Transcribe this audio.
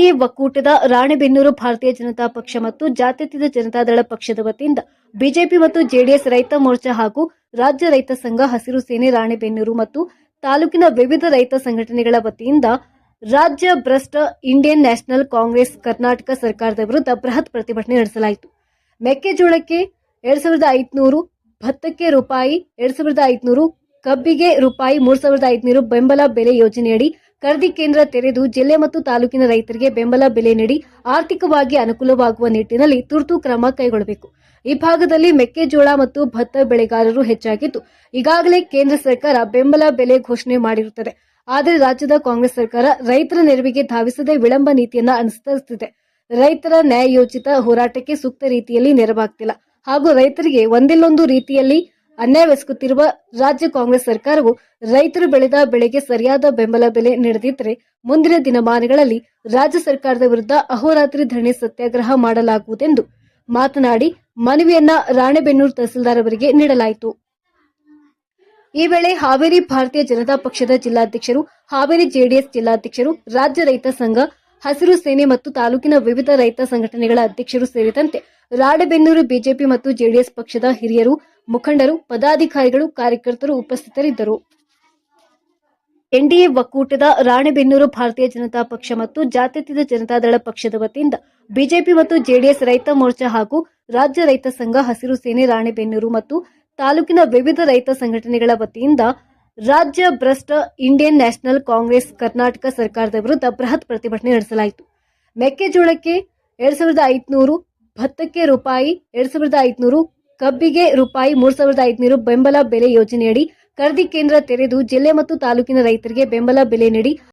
NDA ಒಕ್ಕೂಟದ ರಾಣೆಬೆನ್ನೂರು ಭಾರತೀಯ ಜನತಾ ಪಕ್ಷ ಮತ್ತು ಜಾತ್ಯತೀತ ಜನತಾದಳ ಪಕ್ಷದ ವತಿಯಿಂದ ಬಿಜೆಪಿ ಮತ್ತು ಜೆಡಿಎಸ್ ರೈತ ಮೋರ್ಚಾ ಹಾಗೂ ರಾಜ್ಯ ರೈತ ಸಂಘ ಹಸಿರು ಸೇನೆ ರಾಣೆಬೆನ್ನೂರು ಮತ್ತು ತಾಲೂಕಿನ ವಿವಿಧ ರೈತ ಸಂಘಟನೆಗಳ ವತಿಯಿಂದ ರಾಜ್ಯ ಭ್ರಷ್ಟ ಇಂಡಿಯನ್ ನ್ಯಾಷನಲ್ ಕಾಂಗ್ರೆಸ್ ಕರ್ನಾಟಕ ಸರ್ಕಾರದ ವಿರುದ್ಧ ಬೃಹತ್ ಪ್ರತಿಭಟನೆ ನಡೆಸಲಾಯಿತು. ಮೆಕ್ಕೆಜೋಳಕ್ಕೆ ಎರಡ್ ಸಾವಿರದ ಐದುನೂರು, ಭತ್ತಕ್ಕೆ ರೂಪಾಯಿ ಎರಡ್ ಸಾವಿರದ ಐದುನೂರು, ಕಬ್ಬಿಗೆ ರೂಪಾಯಿ ಮೂರ್ ಸಾವಿರದ ಐದುನೂರು ಬೆಂಬಲ ಬೆಲೆ ಯೋಜನೆಯಡಿ ಖರೀದಿ ಕೇಂದ್ರ ತೆರೆದು ಜಿಲ್ಲೆ ಮತ್ತು ತಾಲೂಕಿನ ರೈತರಿಗೆ ಬೆಂಬಲ ಬೆಲೆ ನೀಡಿ ಆರ್ಥಿಕವಾಗಿ ಅನುಕೂಲವಾಗುವ ನಿಟ್ಟಿನಲ್ಲಿ ತುರ್ತು ಕ್ರಮ ಕೈಗೊಳ್ಳಬೇಕು. ಈ ಭಾಗದಲ್ಲಿ ಮೆಕ್ಕೆಜೋಳ ಮತ್ತು ಭತ್ತ ಬೆಳೆಗಾರರು ಹೆಚ್ಚಾಗಿದ್ದು, ಈಗಾಗಲೇ ಕೇಂದ್ರ ಸರ್ಕಾರ ಬೆಂಬಲ ಬೆಲೆ ಘೋಷಣೆ ಮಾಡಿರುತ್ತದೆ. ಆದರೆ ರಾಜ್ಯದ ಕಾಂಗ್ರೆಸ್ ಸರ್ಕಾರ ರೈತರ ನೆರವಿಗೆ ಧಾವಿಸದೆ ವಿಳಂಬ ನೀತಿಯನ್ನ ಅನುಸರಿಸುತ್ತಿದೆ. ರೈತರ ನ್ಯಾಯಯೋಚಿತ ಹೋರಾಟಕ್ಕೆ ಸೂಕ್ತ ರೀತಿಯಲ್ಲಿ ನೆರವಾಗ್ತಿಲ್ಲ. ಹಾಗೂ ರೈತರಿಗೆ ಒಂದಿಲ್ಲೊಂದು ರೀತಿಯಲ್ಲಿ ಅನ್ಯಾಯವೆಸಗುತ್ತಿರುವ ರಾಜ್ಯ ಕಾಂಗ್ರೆಸ್ ಸರ್ಕಾರವು ರೈತರು ಬೆಳೆದ ಬೆಳೆಗೆ ಸರಿಯಾದ ಬೆಂಬಲ ಬೆಲೆ ನೀಡದಿದ್ದರೆ ಮುಂದಿನ ದಿನಮಾನಗಳಲ್ಲಿ ರಾಜ್ಯ ಸರ್ಕಾರದ ವಿರುದ್ಧ ಅಹೋರಾತ್ರಿ ಧರಣಿ ಸತ್ಯಾಗ್ರಹ ಮಾಡಲಾಗುವುದೆಂದು ಮಾತನಾಡಿ ಮನವಿಯನ್ನ ರಾಣೆಬೆನ್ನೂರು ತಹಸೀಲ್ದಾರ್ ಅವರಿಗೆ ನೀಡಲಾಯಿತು. ಈ ವೇಳೆ ಹಾವೇರಿ ಭಾರತೀಯ ಜನತಾ ಪಕ್ಷದ ಜಿಲ್ಲಾಧ್ಯಕ್ಷರು, ಹಾವೇರಿ ಜೆಡಿಎಸ್ ಜಿಲ್ಲಾಧ್ಯಕ್ಷರು, ರಾಜ್ಯ ರೈತ ಸಂಘ, ಹಸಿರು ಸೇನೆ ಮತ್ತು ತಾಲೂಕಿನ ವಿವಿಧ ರೈತ ಸಂಘಟನೆಗಳ ಅಧ್ಯಕ್ಷರು ಸೇರಿದಂತೆ ರಾಣೆಬೆನ್ನೂರು ಬಿಜೆಪಿ ಮತ್ತು ಜೆಡಿಎಸ್ ಪಕ್ಷದ ಹಿರಿಯರು, ಮುಖಂಡರು, ಪದಾಧಿಕಾರಿಗಳು, ಕಾರ್ಯಕರ್ತರು ಉಪಸ್ಥಿತರಿದ್ದರು. ಎನ್ಡಿಎ ಒಕ್ಕೂಟದ ರಾಣೆಬೆನ್ನೂರು ಭಾರತೀಯ ಜನತಾ ಪಕ್ಷ ಮತ್ತು ಜಾತ್ಯತೀತ ಜನತಾದಳ ಪಕ್ಷದ ವತಿಯಿಂದ ಬಿಜೆಪಿ ಮತ್ತು ಜೆಡಿಎಸ್ ರೈತ ಮೋರ್ಚಾ ಹಾಗೂ ರಾಜ್ಯ ರೈತ ಸಂಘ ಹಸಿರು ಸೇನೆ ರಾಣೆಬೆನ್ನೂರು ಮತ್ತು ತಾಲೂಕಿನ ವಿವಿಧ ರೈತ ಸಂಘಟನೆಗಳ ವತಿಯಿಂದ ರಾಜ್ಯ ಭ್ರಷ್ಟ ಇಂಡಿಯನ್ ನ್ಯಾಷನಲ್ ಕಾಂಗ್ರೆಸ್ ಕರ್ನಾಟಕ ಸರ್ಕಾರದ ವಿರುದ್ಧ ಬೃಹತ್ ಪ್ರತಿಭಟನೆ ನಡೆಸಲಾಯಿತು. ಮೆಕ್ಕೆಜೋಳಕ್ಕೆ ಎರಡ್ ಸಾವಿರದ ಐದುನೂರು ಭತ್ತಕ್ಕೆ ರೂಪಾಯಿ ಎರಡ್ ಸಾವಿರದ ಐದುನೂರು, ಕಬ್ಬಿಗೆ ರೂಪಾಯಿ ಮೂರ್ ಸಾವಿರದ ಐದುನೂರು ಬೆಂಬಲ ಬೆಲೆ ಯೋಜನೆಯಡಿ ಖರೀದಿ ಕೇಂದ್ರ ತೆರೆದು ಜಿಲ್ಲೆ ಮತ್ತು ತಾಲೂಕಿನ ರೈತರಿಗೆ ಬೆಂಬಲ ಬೆಲೆ ನೀಡಿ